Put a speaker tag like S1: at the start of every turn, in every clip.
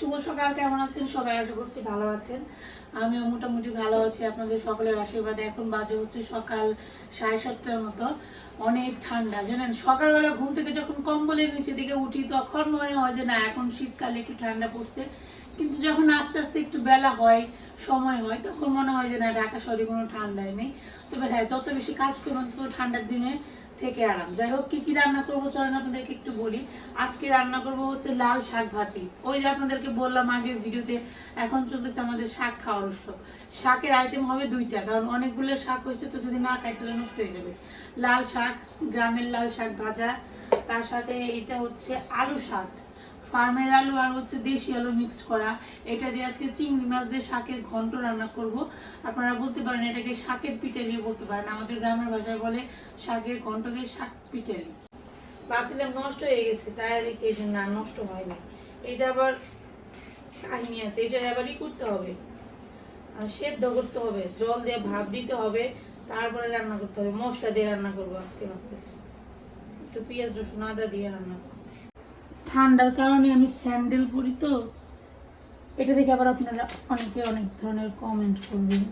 S1: শুভ সকাল, কেমন আছেন? সবাই আশা করছি ভালো আছেন। আমিও মোটামুটি ভালো আছি। আপনাদের সকলের আশীর্বাদে এখন বাজে হচ্ছে সকাল সাড়ে সাতটার মতো। অনেক ঠান্ডা, জানেন? সকালবেলা ঘুম থেকে যখন কম্বলের নিচে দিকে উঠি, তখন মনে হয় যে না, এখন শীতকালে একটু ঠান্ডা পড়ছে। কিন্তু যখন আস্তে আস্তে একটু বেলা হয় সময় হয়, তখন মনে হয় যে না, ঢাকা শহরে কোনো ঠান্ডাই নেই। তবে হ্যাঁ যত বেশি কাজ করবেন তত ঠান্ডার দিনে থেকে আরাম। যাই হোক, কি কি রান্না করব চলেন আপনাদেরকে একটু বলি। আজকে রান্না করব হচ্ছে লাল শাক ভাজি। ওই যে আপনাদেরকে বললাম আগের ভিডিওতে, এখন চলতেছে আমাদের শাক খাওয়ার উৎসব। শাকের আইটেম হবে দুইটা, কারণ অনেকগুলো শাক হয়েছে, তো যদি না খাই তাহলে নষ্ট হয়ে যাবে। লাল শাক, গ্রামের লাল শাক ভাজা, তার সাথে এটা হচ্ছে আলু শাক। ফার্মের আলু আর হচ্ছে দেশি আলু মিক্সড করা। এটা দিয়ে আজকে চিংড়ি মাছ দিয়ে শাকের ঘন্ট রান্না করব। আপনারা বলতে পারেন এটাকে শাকের পিটেলি বলতে পারেন। আমাদের গ্রামের ভাষায় বলে শাকের ঘন্টকে শাক পিটেলি ভাবছিলাম নষ্ট হয়ে গেছে, তাই দেখি এই না, নষ্ট হয়নি এটা আবার কাহিনী আছে এটা আবার ই করতে হবে, আর সেদ্ধ করতে হবে, জল দিয়ে ভাপ দিতে হবে, তারপরে রান্না করতে হবে। মশলা দিয়ে রান্না করব আজকে ভাবতেছি। একটু পেঁয়াজ রসুন আদা দিয়ে রান্না করব। ঠান্ডার কারণে আমি স্যান্ডেল পরি তো। এটা দেখে আবার আপনারা অনেকে অনেক ধরনের কমেন্ট করবেন।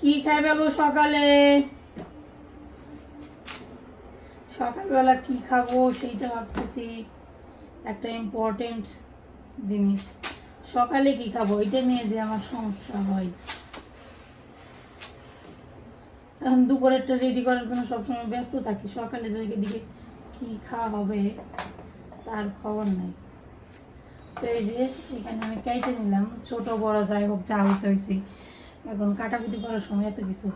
S1: কি খাইবে গো সকালে? সকালবেলা কি খাব সেইটা ভাবতেছি। একটা ইম্পর্টেন্ট জিনিস। সকালে কি খাব? এটা নিয়ে যে আমার সমস্যা হয়। দুপুরেরটা রেডি করার জন্য সবসময় ব্যস্ত থাকি। সকালে যে দিকে কি খাওয়া হবে, তার খবর নাই। তো এই যে এখানে আমি কেটে নিলাম। ছোট, বড় যাই হোক, যা হয়েছে হয়েছে এখন কাটাকুটি করার সময় এত কিছু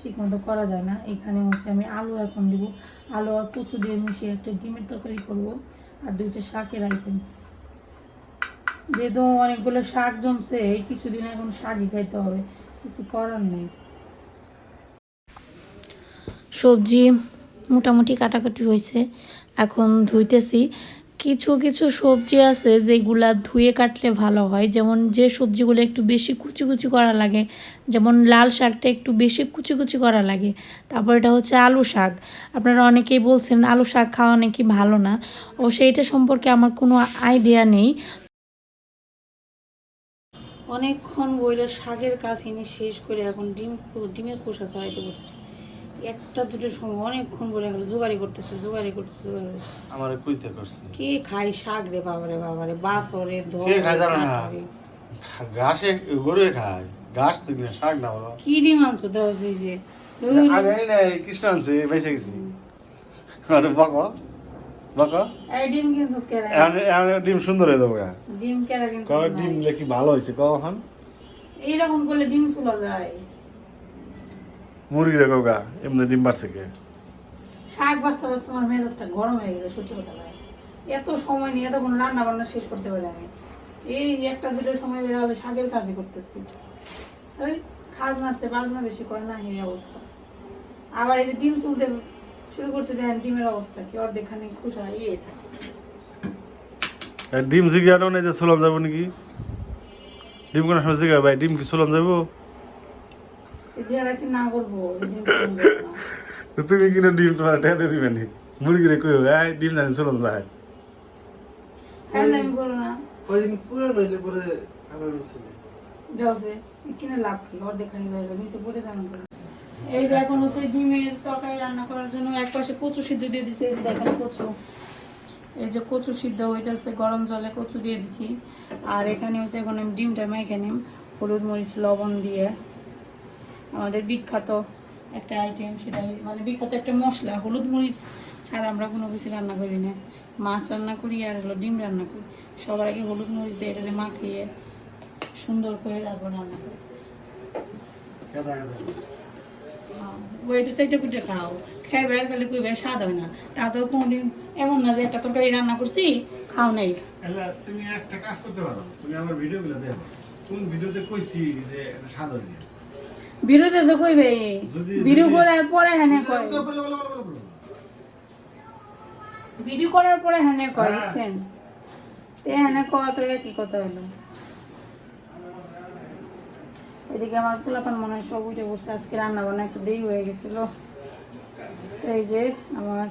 S1: ঠিক মতো করা যায় না। এখানে হচ্ছে আমি আলু এখন দিব। আলু আর কচু দিয়ে মিশিয়ে একটা ডিমের তরকারি করব আর দুইটা শাকের আইটেম যেহেতু অনেকগুলো শাক জমছে, এই কিছুদিন এখন শাকই খাইতে হবে। কিছু করার নেই। সবজি মোটামুটি কাটাকাটি হয়েছে। এখন ধুইতেছি। কিছু কিছু সবজি আছে যেগুলা ধুয়ে কাটলে ভালো হয়। যেমন যে সবজিগুলো একটু বেশি কুচি কুচি করা লাগে, যেমন লাল শাকটা একটু বেশি কুচি কুচি করা লাগে। তারপর এটা হচ্ছে আলু শাক। আপনারা অনেকেই বলছেন আলু শাক খাওয়া নাকি ভালো না। ও সেইটা সম্পর্কে আমার কোনো আইডিয়া নেই। অনেকক্ষণ বইলে শাকের কাজ এনে শেষ করে এখন ডিম ডিমের খোসা ছাড়াইতে বসছি। একটা দুটো সময় অনেকক্ষণ বলে গেল জোগাড়ি করতেছে জোগাড়ি করতেছে জোগাড়ি।
S2: আমার কইতে করছি
S1: কে খাই শাক রে বাবারে বাবারে বাস ওরে ধর
S2: কে খায় জানো না? ঘাসে গরু খায় ঘাস তো কিনা শাক না বলো
S1: কি ডিম আনছো দেওয়া যে?
S2: আমি না কৃষ্ণ আনছি বেঁচে গেছি। আরে বক বক
S1: এই ডিম কিন্তু কেরা
S2: এখন ডিম সুন্দর হয়ে যাব
S1: ডিম কেরা কিন্তু।
S2: ডিম লেখি ভালো হয়েছে কখন?
S1: এইরকম করলে ডিম চুলা যায়।
S2: মুরগি রেখো গা এমনি ডিম বাড়ছে কে?
S1: শাক বাঁচতে বাঁচতে আমার মেজাজটা গরম হয়ে গেছে সত্যি কথা ভাই এত সময় নিয়ে এতক্ষণ রান্না বান্না শেষ করতে পারি আমি। এই একটা দুটো সময় তাহলে শাকের কাজই করতেছি। ওই খাজ নাড়ছে বাজনা বেশি করে না এই অবস্থা। আবার এই যে ডিম চুলতে শুরু করছে দেখেন ডিমের অবস্থা কি অর্ধেক খানি খুশা ইয়ে থাকে
S2: ডিম জিগানো নেই যে সোলাম যাব নাকি? ডিম কোনো সময় জিগা ভাই ডিম কি সোলাম যাব? তুমি কিনা ডিম তোমার ঠেতে দিবে নি? মুরগি রে কই এই ডিম জানি সোলাম যায়।
S1: কেন আমি করব না।
S3: কয়দিন পুরো নইলে পরে আবার
S1: যাওছে কিনে লাভ কি? অর্ধেক খানি জায়গা নিচে পড়ে জানো এই যে এখন হচ্ছে ডিমের তরকারি রান্না করার জন্য এক পাশে কচু সিদ্ধ দিয়ে দিছি এই যে দেখেন কচু। এই যে কচু সিদ্ধ হইতেছে গরম জলে কচু দিয়ে দিছি। আর এখানে হচ্ছে এখন আমি ডিমটা মেখে নিম হলুদ মরিচ লবণ দিয়ে। আমাদের বিখ্যাত একটা আইটেম সেটাই মানে বিখ্যাত একটা মশলা, হলুদ মরিচ ছাড়া আমরা কোনো কিছু রান্না করি না। মাছ রান্না করি আর হলো ডিম রান্না করি। সবার আগে হলুদ মরিচ দিয়ে এটাকে মাখিয়ে সুন্দর করে তারপর রান্না করি। ওই তো কুটে খাও। খেয়ে স্বাদ হয় না। এমন না যে একটা রান্না করছি, খাও নেই।
S2: তুমি একটা কাজ করতে পারো। তুমি আমার ভিডিওগুলো দেখো। কোন ভিডিওতে কইছি যে স্বাদ হয়নি
S1: বিরোধে তো কইবে
S2: যদি-
S1: করার পরে হ্যানে কয়। ভিডিও করার পরে হ্যানে কয়। বুঝছেন? তে হ্যানে কওয়া তো কি কথা হলো। এদিকে আমার পোলাপান মনে হয় সব উঠে পড়ছে আজকে রান্না বান্না একটু দেরি হয়ে গেছিল। এই যে আমার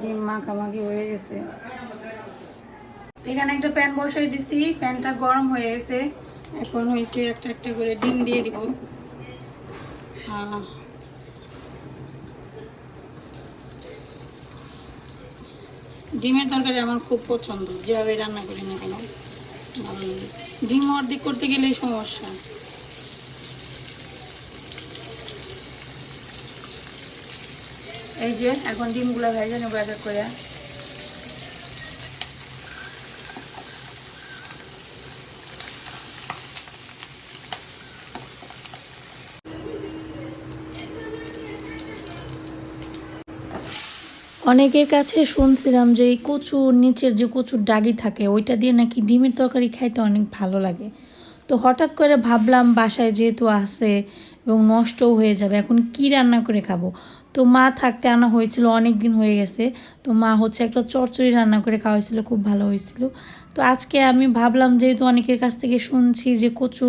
S1: ডিম মাখামাখি হয়ে গেছে। এখানে একটা প্যান বসাই দিছি প্যানটা গরম হয়ে গেছে। এখন হয়েছে একটা একটা করে ডিম দিয়ে দিব। ডিমের তরকারি আমার খুব পছন্দ। যেভাবে রান্না করি না কেন। ভালো লাগে ডিম অর্ধেক করতে গেলেই সমস্যা। এই যে, এখন ডিমগুলো ভেজে নেব এক এক করে। অনেকের কাছে শুনছিলাম যে এই কচুর নিচের যে কচুর ডাগি থাকে, ওইটা দিয়ে নাকি ডিমের তরকারি খাইতে অনেক ভালো লাগে। তো হঠাৎ করে ভাবলাম বাসায় যেহেতু আছে এবং নষ্টও হয়ে যাবে, এখন কি রান্না করে খাব? তো মা থাকতে আনা হয়েছিল অনেক দিন হয়ে গেছে। তো মা হচ্ছে একটা চচ্চড়ি রান্না করে খাওয়া হয়েছিল খুব ভালো হয়েছিল। তো আজকে আমি ভাবলাম যেহেতু অনেকের কাছ থেকে শুনছি যে কচু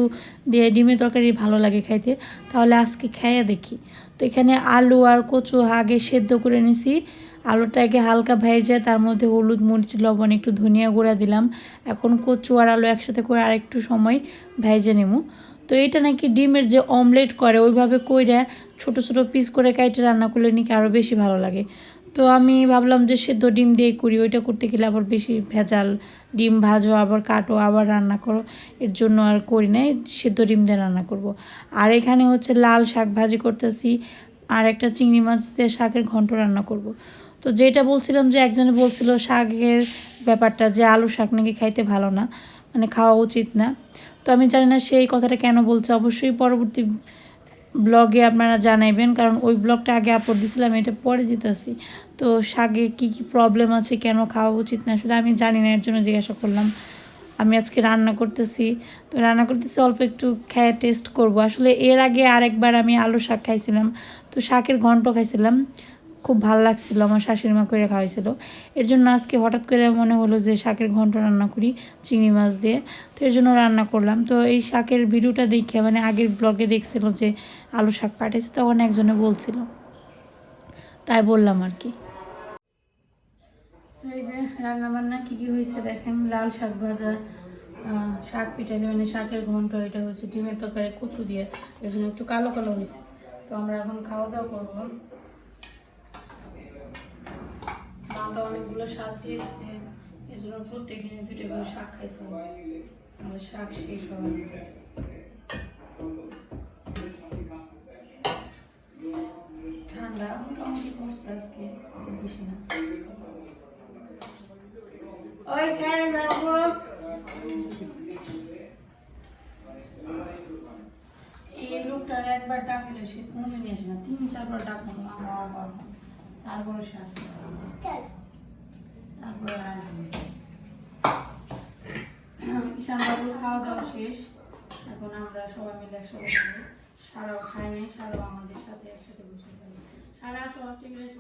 S1: দিয়ে ডিমের তরকারি ভালো লাগে খাইতে, তাহলে আজকে খাইয়া দেখি। তো এখানে আলু আর কচু আগে সেদ্ধ করে নিছি। আলুটাকে হালকা ভেজে তার মধ্যে হলুদ, মরিচ, লবণ, একটু ধনিয়া গুঁড়া দিলাম। এখন কচু আর আলু একসাথে করে আরেকটু সময় ভেজে নেব। তো এটা নাকি ডিমের যে অমলেট করে, ওইভাবে কইরা ছোট ছোট পিস করে কাইটে রান্না করলে নাকি আরও বেশি ভালো লাগে। তো আমি ভাবলাম যে সেদ্ধ ডিম দিয়ে করি, ওইটা করতে গেলে আবার বেশি ভেজাল। ডিম ভাজো, আবার কাটো, আবার রান্না করো। এর জন্য আর করি নাই, সেদ্ধ ডিম দিয়ে রান্না করব। আর এখানে হচ্ছে লাল শাক ভাজি করতেছি, আর একটা চিংড়ি মাছ দিয়ে শাকের ঘন্ট রান্না করব। তো যেটা বলছিলাম যে একজনে বলছিল শাকের ব্যাপারটা যে আলু শাক নাকি খাইতে ভালো না মানে খাওয়া উচিত না। তো আমি জানি না সেই কথাটা কেন বলছে, অবশ্যই পরবর্তী ব্লগে আপনারা জানাইবেন, কারণ ওই ব্লগটা আগে আপলোড দিয়েছিলাম, এটা পরে দিতেছি। তো শাকে কি কি প্রবলেম আছে, কেন খাওয়া উচিত না, আসলে আমি জানি না, এর জন্য জিজ্ঞাসা করলাম। আমি আজকে রান্না করতেছি, তো রান্না করতেছি, অল্প একটু খেয়ে টেস্ট করব। আসলে এর আগে আরেকবার আমি আলু শাক খাইছিলাম, তো শাকের ঘন্ট খাইছিলাম। খুব ভালো লাগছিল, আমার শাশুড়ি মা করে খাওয়াইছিল। এর জন্য আজকে হঠাৎ করে মনে হলো যে শাকের ঘন্ট রান্না করি, চিংড়ি মাছ দিয়ে। তো এর জন্য রান্না করলাম। তো এই শাকের ভিডিওটা দেখে মানে আগের ব্লগে দেখছিল যে আলু শাক পাঠিয়েছে, তখন একজনে বলছিল। তাই বললাম আর কি। তো এই যে রান্নাবান্না কী কী হয়েছে দেখেন, লাল শাক ভাজা শাক পিঠালি মানে শাকের ঘন্ট, এটা হচ্ছে ডিমের তরকারি, কচু দিয়ে। এর জন্য একটু কালো কালো হয়েছে। তো আমরা এখন খাওয়া দাওয়া করব মা অনেকগুলো শাক দিয়ে দিচ্ছে এই জন্য প্রত্যেক দিনে দুটো করে শাক খাইতে হবে। নাহলে শাক শেষ হবে। ঠান্ডা মোটামুটি পড়ছে আজকে বেশি না। ওই যাব। এই লোকটার একবার ডাক দিলে, সে কোনো নিয়ে আসে না। তিন চারবার ডাক আমার তারপরে সে আসতে তারপরে বাবুর খাওয়া দাওয়া শেষ। এখন আমরা সবাই মিলে একসাথে খাব। সারাও নাই, সারাও আমাদের সাথে একসাথে বসে খাবে। সারা সব ঠিক আছে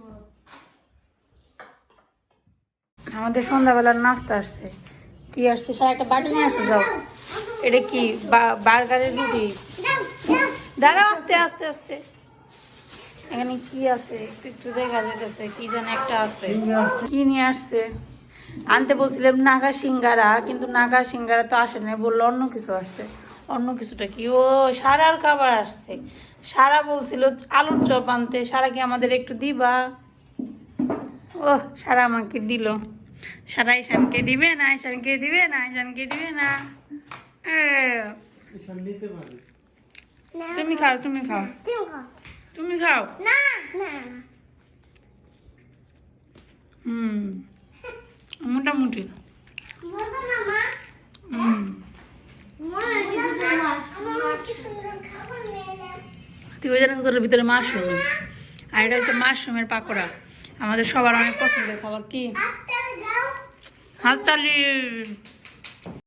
S1: আমাদের সন্ধ্যাবেলার নাস্তা আসছে। কি আসছে? সারা একটা বাটি নিয়ে আসতে যাও। এটা কি? বার্গারের রুটি? দাঁড়াও, আস্তে আস্তে আস্তে। এখানে কি আছে? একটু একটু দেখা যেতেছে কি যেন একটা আছে। কি নিয়ে আসছে? আনতে বলছিলাম নাগা সিঙ্গারা কিন্তু নাগা সিঙ্গারা তো আসে না বলল অন্য কিছু আসছে। অন্য কিছুটা কি? ও সারার খাবার আসছে। সারা বলছিল আলুর চপ আনতে সারা কি আমাদের একটু দিবা? ও সারা আমাকে দিল। সারা ঈশানকে দিবে না ঈশানকে দিবে না ঈশানকে দিবে না।
S3: নিতে পারে।
S1: তুমি খাও। তুমি খাও। তুমি খাও হুম। মোটামুটি। তুই জন্য তোর ভিতরে মাশরুম। আর এটা হচ্ছে মাশরুমের পাকোড়া। আমাদের সবার অনেক পছন্দের খাবার কি? হাততালি